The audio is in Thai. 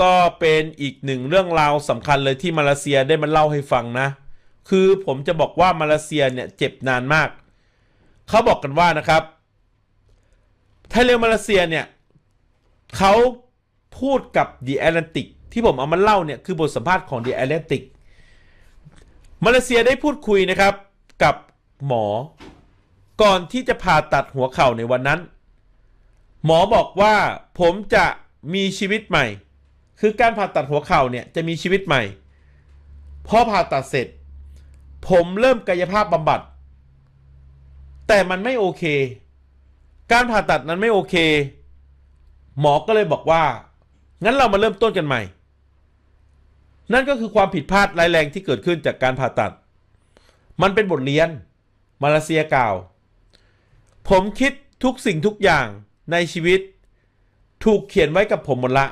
ก็เป็นอีกหนึ่งเรื่องราวสำคัญเลยที่มาเลเซียได้มาเล่าให้ฟังนะ คือผมจะบอกว่ามาเลเซียเนี่ยเจ็บนานมาก เขาบอกกันว่านะครับไทยเรือมาเลเซียเนี่ยเขาพูดกับ The Atlantic ที่ผมเอามาเล่าเนี่ยคือบทสัมภาษณ์ของ The Atlantic มาเลเซียได้พูดคุยนะครับกับหมอ ก่อนที่จะผ่าตัดหัวเข่าในวันนั้น หมอบอกว่าผมจะมีชีวิตใหม่ คือการผ่าตัดหัวเข่าเนี่ยจะมีชีวิตใหม่ พอผ่าตัดเสร็จ ผมเริ่มกายภาพบำบัด แต่มันไม่โอเค การผ่าตัดนั้นไม่โอเค หมอก็เลยบอกว่า งั้นเรามาเริ่มต้นกันใหม่ นั่นก็คือความผิดพลาดร้ายแรงที่เกิดขึ้นจากการผ่าตัด มันเป็นบทเรียน มาเลเซียกล่าว ผมคิดทุกสิ่งทุกอย่างในชีวิต ถูกเขียนไว้กับผมหมดละ